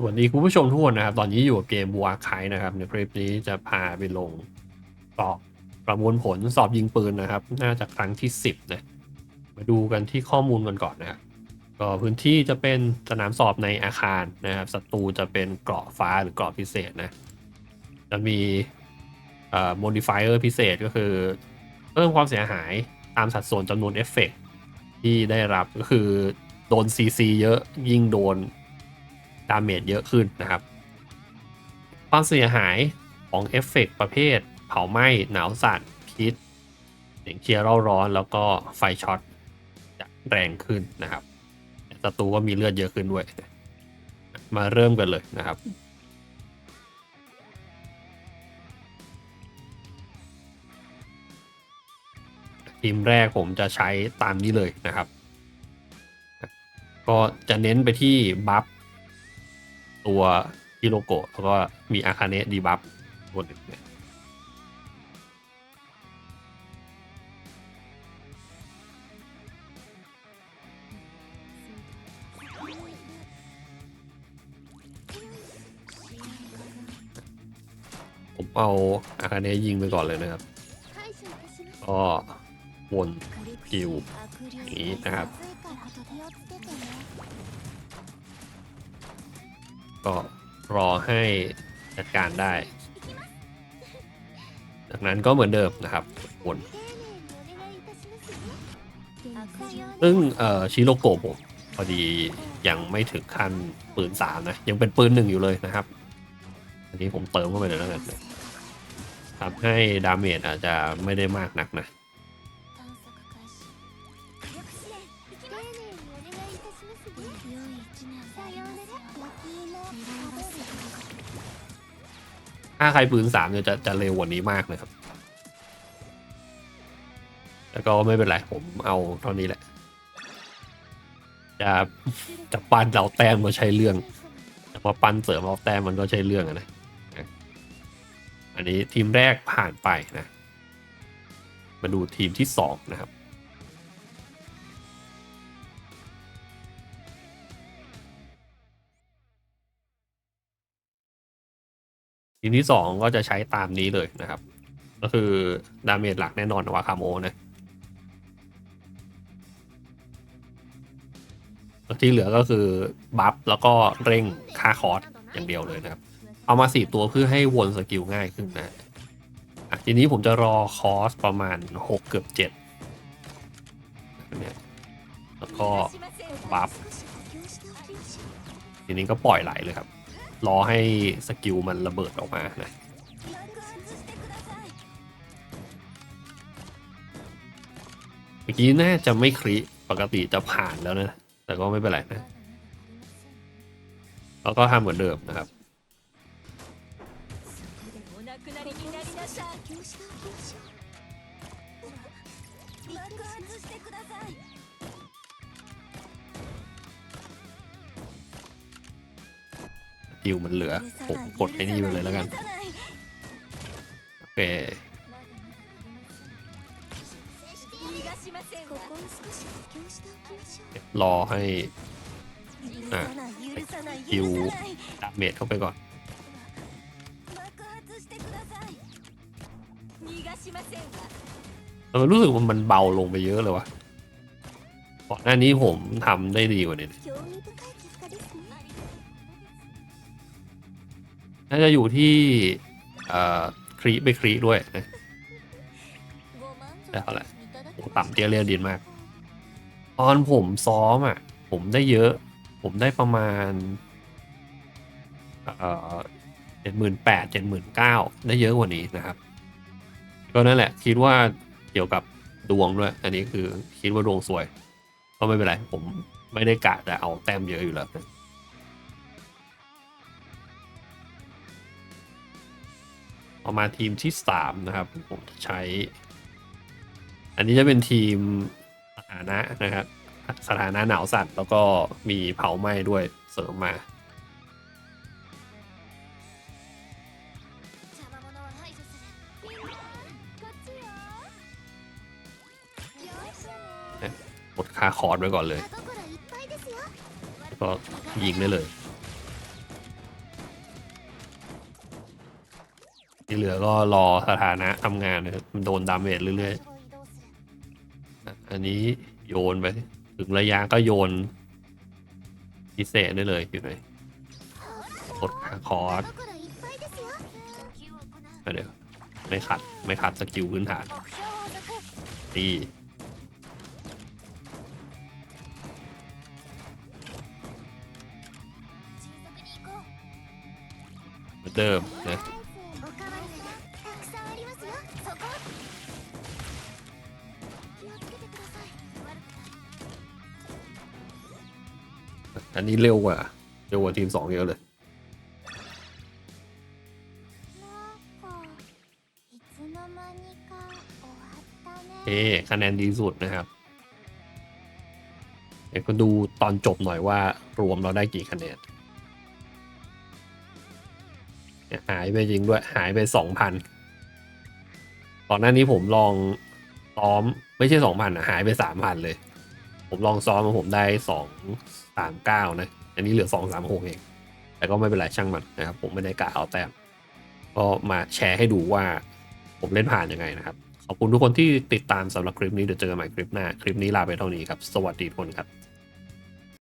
สวัสดีคุณผู้ชมทุกคนนะครับ ตอนนี้อยู่กับเกมวัวไคนะครับ ในคลิปนี้จะพาไปลงสอบประมวลผลสอบยิงปืนนะครับ น่าจะครั้งที่ 10นะมาดูกันที่ข้อมูลกันก่อนนะครับก็พื้นที่จะเป็นสนามสอบในอาคารนะครับศัตรูจะเป็นเกราะฟ้าหรือเกราะพิเศษนะจะมีเอ่อ modifier พิเศษก็คือ เพิ่มความเสียหายตามสัดส่วนจำนวนเอฟเฟกต์ที่ได้รับก็คือโดน CC เยอะยิ่งโดน ดาเมจเยอะขึ้นนะครับ ความเสียหายของเอฟเฟกต์ประเภท เผาไหม้ หนาวสั่นพิษเสียงเชียร์เร่าร้อนแล้วก็ไฟช็อตจะแรงขึ้นนะครับศัตรูก็มีเลือดเยอะขึ้นด้วย มาเริ่มกันเลยนะครับทีมแรกผมจะใช้ตามนี้เลยนะครับ ก็จะเน้นไปที่บัฟ ตัวฮิโรโกะแล้วก็มีอาคาเนะดีบัฟตัวหนึ่งเนี่ยผมเอาอาคาเนะยิงไปก่อนเลยนะครับ ก็วนกิวอย่างนี้นะครับ ก็รอให้จัดการได้ จากนั้นก็เหมือนเดิมนะครับวนซึ่งชิโรโกะผมพอดียังไม่ถึงขั้นปืนสามนะ ยังเป็นปืนหนึ่งอยู่เลยนะครับ อันนี้ผมเติมเข้าไปเลยแล้วกันทำให้ดาเมจอาจจะไม่ได้มากนักนะ ถ้าใครปืนสามเนี่ยจะจะเร็วกว่านี้มากเลยครับแต่ก็ไม่เป็นไร ผมเอาเท่านี้แหละ จะจะปั้นเราแต้มก็ใช้เรื่องแต่พอปั้นเสริมเราแต้มมันก็ใช้เรื่องอะนะ อันนี้ทีมแรกผ่านไปนะ มาดูทีมที่สองนะครับ ทีมที่สองก็จะใช้ตามนี้เลยนะครับ ก็คือดาเมจหลักแน่นอนวาคาโมนะที่เหลือก็คือบัฟแล้วก็เร่งค่าคอร์สอย่างเดียวเลยนะครับ เอามาสี่ตัวเพื่อให้วนสกิลง่ายขึ้นนะอะทีนี้ผมจะรอคอร์สประมาณหกเกือบเจ็ดเนี่ยแล้วก็บัฟทีนี้ก็ปล่อยไหลเลยครับ รอให้สกิลมันระเบิดออกมานะเมื่อกี้น่าจะไม่คริปกติจะผ่านแล้วนะ แต่ก็ไม่เป็นไรนะแล้วก็ทำเหมือนเดิมนะครับ กิลมันเหลือ ผมกดไอ้นี่ไปเลยแล้วกัน โอเครอให้อะกิวดาเมจเข้าไปก่อนเออรู้สึกว่ามันเบาลงไปเยอะเลยวะก่อนหน้านี้ผมทำได้ดีกว่านี้ น่าจะอยู่ที่ครีไปครีด้วยนะได้เท่าไหร่โอ้ต่ำเตี้ยเรียดินมาก ตอนผมซ้อมอะ ผมได้เยอะ ผมได้ประมาณเจ็ดหมื่นแปดเจ็ดหมื่นเก้าได้เยอะกว่านี้นะครับ ก็นั่นแหละ คิดว่าเกี่ยวกับดวงด้วย อันนี้คือคิดว่าดวงสวย ก็ไม่เป็นไร ผมไม่ได้กะจะเอาแต้มเยอะอยู่แล้ว พอมาทีมที่สามนะครับ ผมจะใช้ อันนี้จะเป็นทีมสถานะนะครับ สถานะหนาวสั่นแล้วก็มีเผาไหม้ด้วยเสริมมากดค่าคอร์สไว้ก่อนเลยแล้วก็ยิงได้เลย ที่เหลือก็รอสถานะทำงานนะครับมันโดนดาเมจเรื่อยๆ อันนี้โยนไป ถึงระยะก็โยนพิเศษได้เลยอยู่ไหนกดคอร์สเดี๋ยวไม่ขัด ไม่ขัดสกิลพื้นฐานตีเหมือนเดิมนะ อันนี้เร็วกว่าเร็วกว่าทีมสองเยอะเลยเอคะแนนดีสุดนะครับเดี๋ยวก็ดูตอนจบหน่อยว่ารวมเราได้กี่คะแนนหายไปจริงด้วยหายไปสองพันตอนนั้นนี้ผมลองซ้อมไม่ใช่สองพันหายไปสามพันเลย ผมลองซ้อมมาผมได้สองสามเก้านะ อันนี้เหลือสองสามหกเอง แต่ก็ไม่เป็นไรช่างมันนะครับ ผมไม่ได้กะเอาแต้มก็มาแชร์ให้ดูว่าผมเล่นผ่านยังไงนะครับ ขอบคุณทุกคนที่ติดตามสำหรับคลิปนี้เดี๋ยวเจอกันใหม่คลิปหน้า คลิปนี้ลาไปเท่านี้ครับ สวัสดีทุกคนครับ